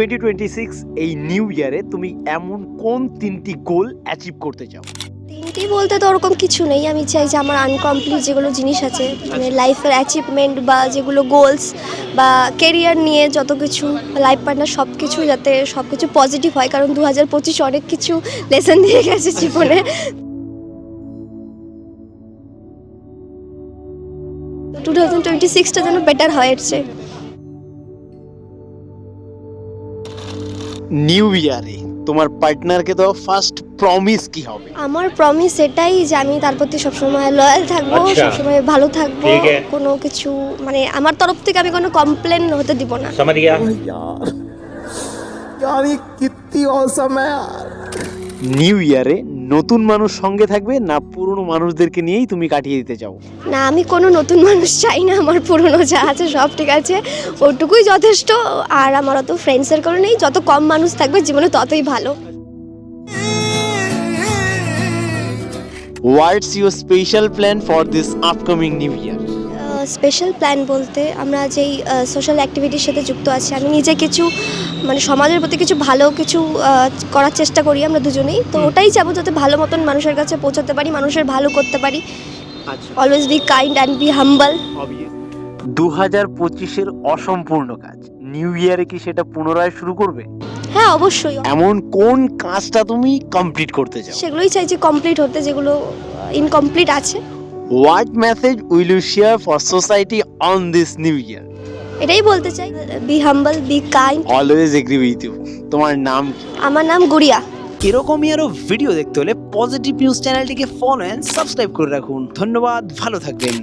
Twenty twenty six এই new ইয়ারে তুমি এমন কোন তিনটি গোল অ্যাচিভ করতে চাও? তিনটি বলতে তো ওরকম কিছু নেই। আমি চাই যে আমার আনকমপ্লিট যেগুলো জিনিস আছে মানে লাইফের অ্যাচিভমেন্ট বা যেগুলো গোলস বা কেরিয়ার নিয়ে যত কিছু লাইফ পার্টনার সব কিছু যাতে সব কিছু পজিটিভ হয়। কারণ দু হাজার পঁচিশ অনেক কিছু লেসন দিয়ে গেছে জীবনে। টু থাউজেন্ড টোয়েন্টি সিক্সটা যেন বেটার হয় এর চেয়ে। নিউ ইয়ারে তোমার পার্টনারকে দেওয়া ফার্স্ট প্রমিস কি হবে আমার প্রমিস এটাই যে আমি তার প্রতি সবসময় লয়াল থাকবো আচ্ছা। সবসময় ভালো থাকবো ঠিক আছে। কোনো কিছু মানে আমার তরফ থেকে আমি কোনো কমপ্লেন হতে দিব না समझ गया यार यार ये कितनी औसम है यार নিউ ইয়ারে নতুন মানুষ সঙ্গে থাকবে না পুরনো মানুষদেরকে নিয়েই তুমি কাটিয়ে দিতে চাও? না আমি কোনো নতুন মানুষ চাই না আমার পুরনো যা আছে সব ঠিক আছে ওটুকুই যথেষ্ট আর আমার অত ফ্রেন্ডসের কারণেই নেই যত কম মানুষ থাকবে জীবনে ততই ভালো। What's your special plan for this upcoming new year special plan বলতে আমরা যেই সোশ্যাল অ্যাক্টিভিটির সাথে যুক্ত আছি আমি নিজে কিছু মানে সমাজের প্রতি কিছু ভালো কিছু করার চেষ্টা করি আমরা দুজনেই। তো ওটাই চাবো যাতে ভালো মতন মানুষের কাছে পৌঁছাতে পারি মানুষের ভালো করতে পারি। Always be kind and be humble দু হাজার পঁচিশের অসম্পূর্ণ কাজ। নিউ ইয়ারে কি সেটা পুনরায় শুরু করবে? হ্যাঁ অবশ্যই। এমন কোন কাজটা তুমি কমপ্লিট করতে চাও? সেগুলোই চাইছি কমপ্লিট হতে যেগুলো ইনকমপ্লিট আছে। What message will you share for society on this new year এটাই বলতে চাই। Be humble be kind always agree with you তোমার নাম আমার নাম গুড়িয়া। এরকমই আরও ভিডিও দেখতে হলে পজিটিভ নিউজ চ্যানেলটিকে ফলো এন্ড সাবস্ক্রাইব করে রাখুন। ধন্যবাদ ভালো থাকবেন।